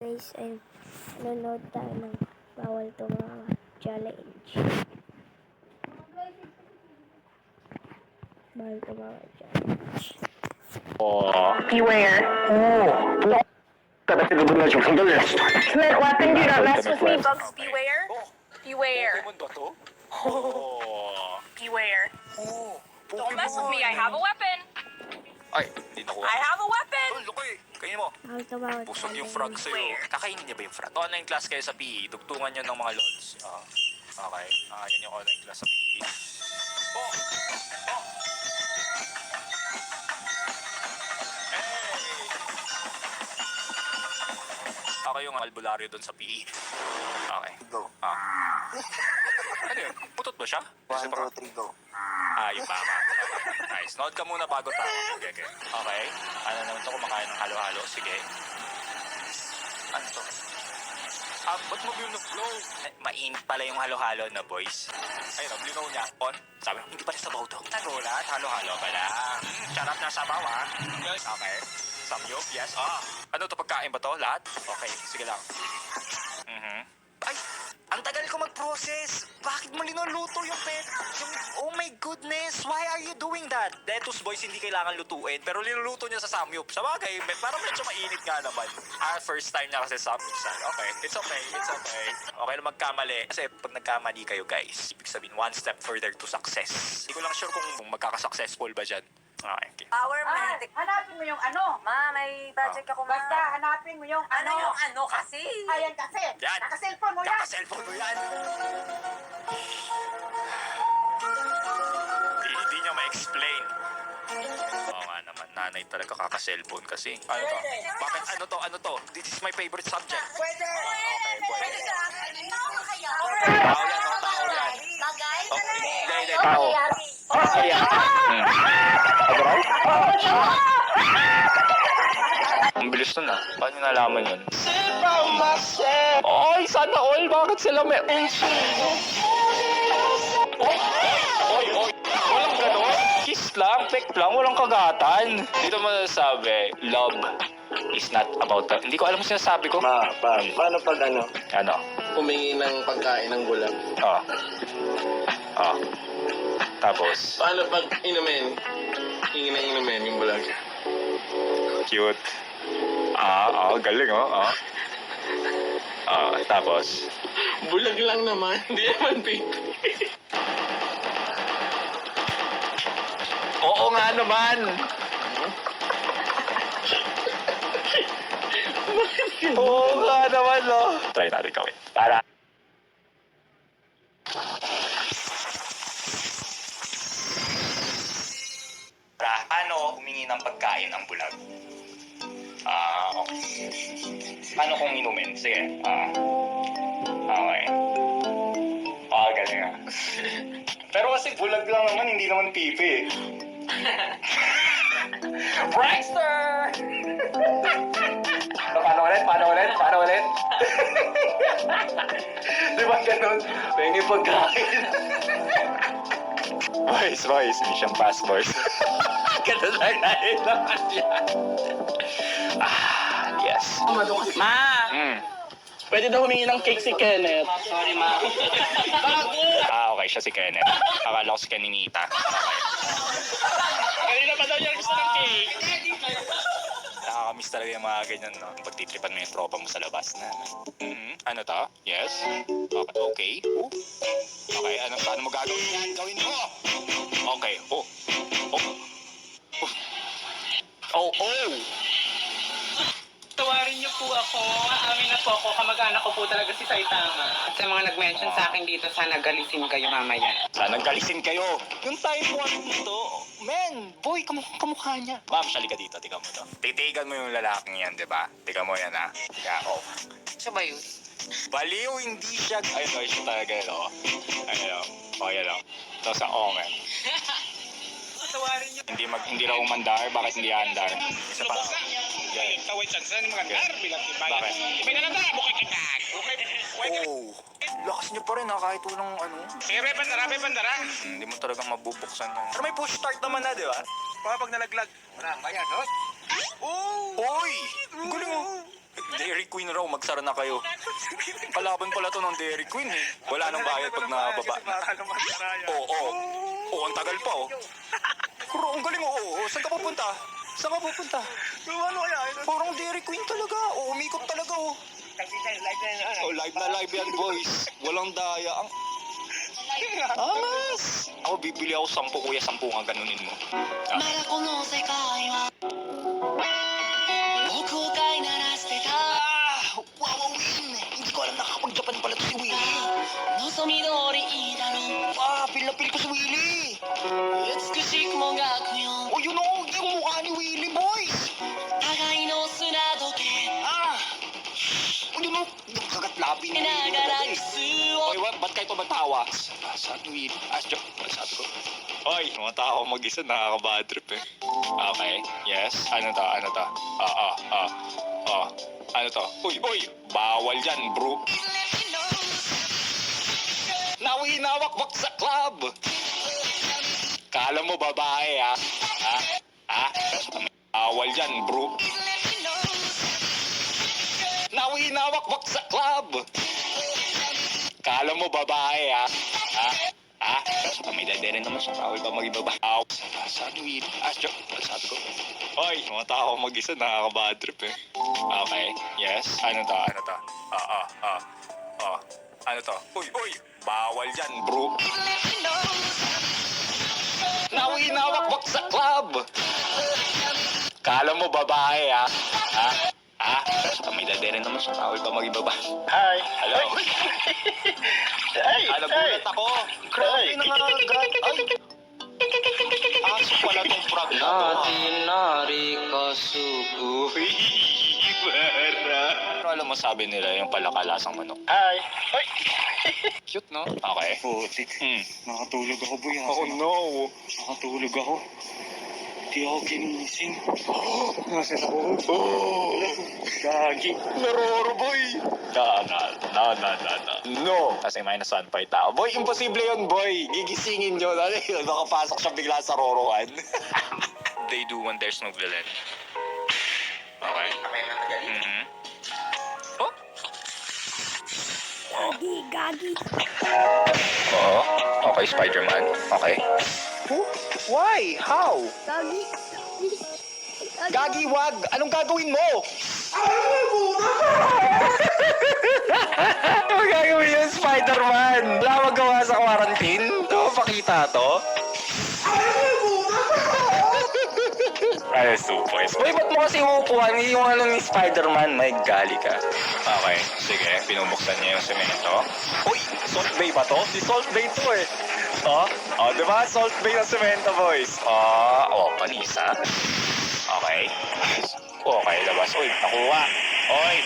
guys ay nanonood tayo ng bawal tumawa challenge. Bawal tumawa challenge. Oh. Beware. Oh. Dapat tinubod na siya. Sandali. Flint weapon, do not mess with me. Bugs, beware. Oh. Beware. Pokemon ba? Oh. Beware. Oh. Don't mess with me. I have a weapon. Ay, hindi nakuha. I have a weapon. Kainin mo. Bawal tumawa Busog yung frog sa'yo. Kakainin niya ba yung frog? Online class kayo sa PE. Dugtungan nyo ng mga lods. Ah. okay. Ah, yan yung online class sa PE. Oh! Oh! Hey! Ako yung albularyo doon sa PE. Okay. Go. Ah. ano yun? Putot ba siya? One, Kasi two, parang- three, go. Ah, yung baka. Nice. Nood ka muna bago tayo. Okay, okay. Okay. Ano naman to? Kumakain ng halo-halo. Sige. Ano to? Ah, ba't mo binuflow? Eh, mainit pala yung halo-halo na boys. Ayun, ang blinaw niya. On. Sabi, hindi pala sabaw to. Nagulat, halo-halo pala. Mm, sarap na sabaw ah. Yes. Okay. Samyup, yes. Ah. Ano to, pagkain ba to? Lahat? Okay, sige lang. Mhm. Ang tagal ko mag-process. Bakit mo linuluto yung pet? Yung, oh my goodness, why are you doing that? Detus boys, hindi kailangan lutuin. Pero linuluto niya sa samyup. Sa bagay, me- parang medyo mainit nga naman. Ah, first time niya kasi samyup sa. Okay, it's okay, it's okay. Okay na magkamali. Kasi pag nagkamali kayo guys, ibig sabihin one step further to success. Hindi ko lang sure kung magkaka-successful ba dyan. Okay, okay. Power Ah, medic. hanapin mo yung ano. Ma, may project ako, ma. Basta hanapin mo yung Ano ano. yung ano kasi? Ayan kasi. Yan. Naka-cellphone mo yan. Kaka-cellphone mo yan. Hindi, hindi niya ma-explain. Oo nga naman, nanay talaga kaka-cellphone kasi. Ano to? Bakit ano to? Ano to? This is my favorite subject. Pwede. Okay, pwede. kaya? Tao yan, oh, tao yan. Bagay? Okay, hindi, hindi, tao. Ayan. Ang bilis nun ah. Paano nalaman yun? Oy, sana all. Bakit sila may... Oy, oy, oy. Walang ganon. Kiss lang, peck lang, walang kagatan. Dito mo nasasabi, love is not about the... Hindi ko alam kung sinasabi ko. Ma, pa, paano pag ano, Ano? humingi ng pagkain ng gulang? Oh. Oh. Tapos, Paano pag inumin? Hingi na inumin yung bulag. cute. Ah, ah, galing oh. Ah. Ah, tapos, Bulag lang naman, hindi naman baby. Oo nga naman. Oo nga naman, no? Try natin gawin. Para. Para, ano humingi ng pagkain ng bulag? Ah, okay. Paano kung inumin? Sige. Ah. Okay. Ah, galing ah. Pero kasi bulag lang naman, hindi naman pipi. Prankster! paano ulit? Paano ulit? Paano ulit? Di ba ganun? Pengi pagkain. boys, boys. Pass, boys. ganun lang naman yan. Ah, yes. Ma, Mm. pwede daw humingi ng cake si Kenneth. Sorry, ma. Ah, okay. Siya si Kenneth. Akala ko si Keninita. Okay. Kanina pa daw niya gusto ng cake. Nakakamiss talaga yung mga ganyan, no? Pagtitripan mo yung tropa mo sa labas na. Mhm. Ano to? Yes? Okay. Okay. Oh. Okay, ano, paano mo gagawin yan? Gawin mo! Okay. Oh. Oh. Oh. Oh, oh! Tawarin niyo po ako. Amin na po ako. Kamag-anak ko po talaga si Saitama. At sa mga nag-mention sa akin dito, sana galisin kayo mamaya. Sana galisin kayo. Yung type 1 dito, men, boy, kamu kamukha niya. Ma'am, sali ka dito, tingnan mo to. Titigan mo yung lalaking yan, di ba? Tingnan mo yan, ha? Tingnan, oh. Siya ba yun? Baliw, hindi siya... Ayun, oh, siya talaga, yun, oh. Ayun, oh. Oh, yan, oh. Tapos, oh, man. Tawarin niyo. Hindi mag hindi raw umandar, bakit hindi andar? Isa pa. Yeah. Kaway chansan mga gar, bilang Bakit? May nalang bukay. Oh, lakas niyo pa rin ha, kahit walang ano. Sige, may bandara, may bandara. Hindi mo talagang mabubuksan. Pero may push start naman na, di ba? Baka pag nalaglag. Wala, bayan, no? Oy! Gulo mo! Dairy Queen raw, magsara na kayo. Kalaban pala to ng Dairy Queen eh. Wala nang bayad pag nababa. Oo, oo. Oo, ang tagal pa oh. Pero ang galing oo, oo. Saan ka pupunta? Saan ka pupunta? Ano kaya? Parang Dairy Queen talaga. Oo, umikot talaga oh. Oh, live na live yan, boys. Walang daya. Ang... Angas! Ako, bibili ako sampu, kuya, sampu nga ganunin mo. まだこの世界は僕を飼いならしてた Ah! Wow, Win! Hindi ko alam nakakapag-Japan pala to si Willie. 望み通りいいだろ Ah, feel na feel ko si Willie. ka ni Willie Boys. Ah! Hindi mo, kagat labi ni Willie. Hoy, what? Ba't kayo tumatawa? Ah, Saan ni Willie? Ah, joke. Ah, Sabi ko. Hoy, mga tao mag-isa nakaka-bad trip eh. Okay, yes. Ano to? Ano to? Ah, ah, ah. Ah, ano to? Uy, uy! Bawal yan, bro. Nawi nawak sa club! Kala mo babae, ha? Ha? Ha? Bawal yan, bro. Nawinawak-wak sa club! Kala mo babae, ha? Ha? Ha? May dede rin naman sa bawal pa mag-ibaba. Aw. Yun? Ah, joke. Sabi ko. Hoy, mga tao mag-isa, nakaka-bad trip eh. Okay, yes. Ano to? Ano to? Ah, ah, ah. Ah. Ano to? Uy, uy! Bawal yan, bro. Nawinawak-wak sa club! Kala mo babae, ha? Ha? Ha? May dede rin naman sa bawal pa mag-ibaba. Hi. Hello? Ay, Ah, nagulat ako. Grabe na nga, grabe. Ay. Aso pala tong frog na to. Nari kasuko. Uy, bara. Pero alam mo sabi nila yung palakalasang manok. Hi. Ay. Cute, no? Okay. Putik. Hmm. Nakatulog ako, boy. Oh no. Nakatulog ako. Di ako ginising. Nasa ako. Oh. Gagi. Naroro, boy. Na, na, na, na, na, na. No. Kasi minus one point tao. Boy, imposible yun, boy. Gigisingin yun. Ano yun? Makapasok siya bigla sa roroan. They do when there's no villain. Gagi. Oo. Okay, Spider-Man. Okay. Why? How? Gagi. Gagi, wag! Anong gagawin mo? ano gagawin yun, Spider-Man? Wala magawa sa quarantine? Ito, pakita to? Ay, super. Uy, ba't mo kasi uupuan? Yung ano ni Spider-Man, may gali ka. Okay, sige. Pinubuksan niya yung semento. Uy, Salt Bay ba to? Si Salt Bay to eh. Oh, oh, di ba? Salt Bay ng semento, boys. Oh, oh, panisa. Okay. Okay, labas. Uy, nakuha. Uy,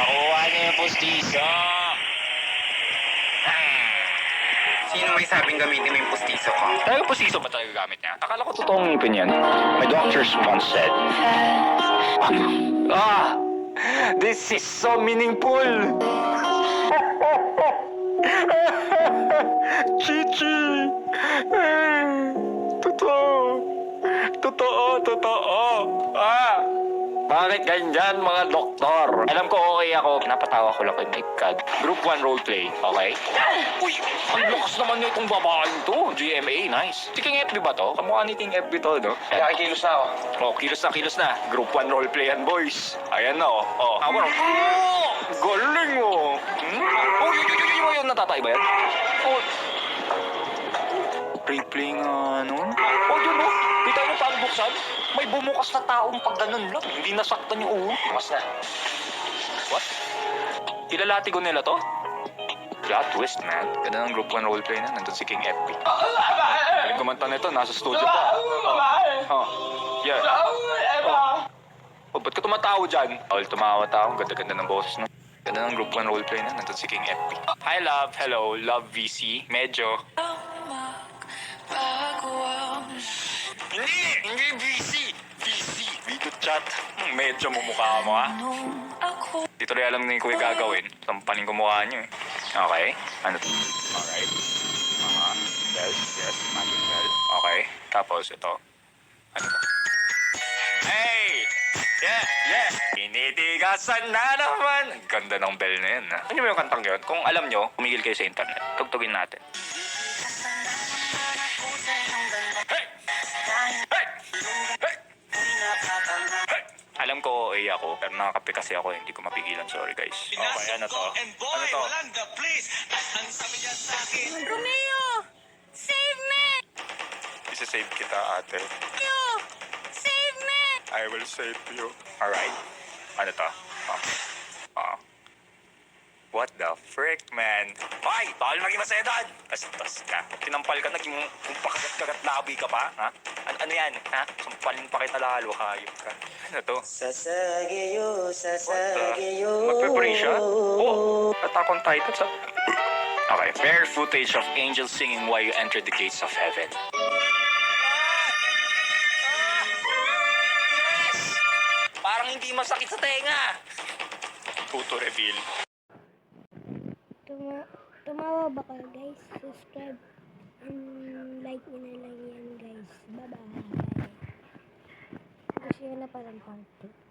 nakuha niya yung pustiso. Sino may sabing gamitin mo yung pustiso ko? Talaga pustiso ba talaga gamit niya? Akala ko totoong ngipin yan. My doctors once said, Ah! This is so meaningful! Chichi! Totoo! Totoo, totoo! Ganyan mga doktor? Alam ko okay ako. Napatawa ko lang kay my God. Group 1 roleplay, okay? Uy! Ang lakas naman na itong babaeng to. GMA, nice. Tiking FB ba to? Kamukha ni King FB to, no? Nakikilos na ako. Oh, kilos na, kilos na. Group 1 roleplay yan, boys. Ayan na, oh. Oh, power. Oh! Galing, oh. Hmm? Oh, yun, yun, yun, yun, yun. Natatay ba yan? Oh. Replay nga, ano? Oh, yun, oh. Buksan? May bumukas na taong pag ganun lang. Hindi nasaktan yung ulo. Bukas na. What? Ilalati ko nila to? Plot twist, man. Ganda ng group 1 roleplay na. Nandun si King FB. Galing kumanta nito. Nasa studio pa. Oh. Yeah. Oh. Oh, ba't ka tumatawa dyan? All tumawa tao. Ganda-ganda ng boses, no? Ganda ng group 1 roleplay na. Nandun si King FB. Hi, love. Hello. Love VC. Medyo. Hindi! Hindi VC! VC! Video chat. Hmm, medyo mumukha mo, ha? Dito rin alam ni Kuya gagawin. Sampaling ko mukha niyo, eh. Okay. Ano to? Alright. Uh-huh. Yes, yes. Magic bell. Okay. Tapos ito. Ano to? Hey! Yeah, yeah. Tinitigasan na naman. Ang ganda ng bell na yun. ah. Ano mo yung kantang yun? Kung alam nyo, kumigil kayo sa internet. Tugtugin natin. Alam ko, OA ako, pero nakakape kasi ako, hindi ko mapigilan. Sorry, guys. Okay, ano to? Ano to? Romeo! Save me! Isa-save kita, ate. Romeo! Save me! I will save you. Alright. Ano to? Ah. What the frick, man? Hoy! Bawal maging masedan! Bastos ka. Tinampal ka, naging kung pakagat-kagat labi ka pa, ha? Ano, ano yan, ha? Sampalin pa kita lalo, hayop ka. Ano to? Sasageyo, sasageyo. Magpe-pray siya? Oh, Attack on Titan sa... Okay. Rare footage of angels singing while you enter the gates of heaven. Parang hindi masakit sa tenga. Tuto reveal. Tuma tumawa ba kayo guys? Subscribe and like nyo na lang yan guys. Bye bye. Gusto nyo na parang part 2.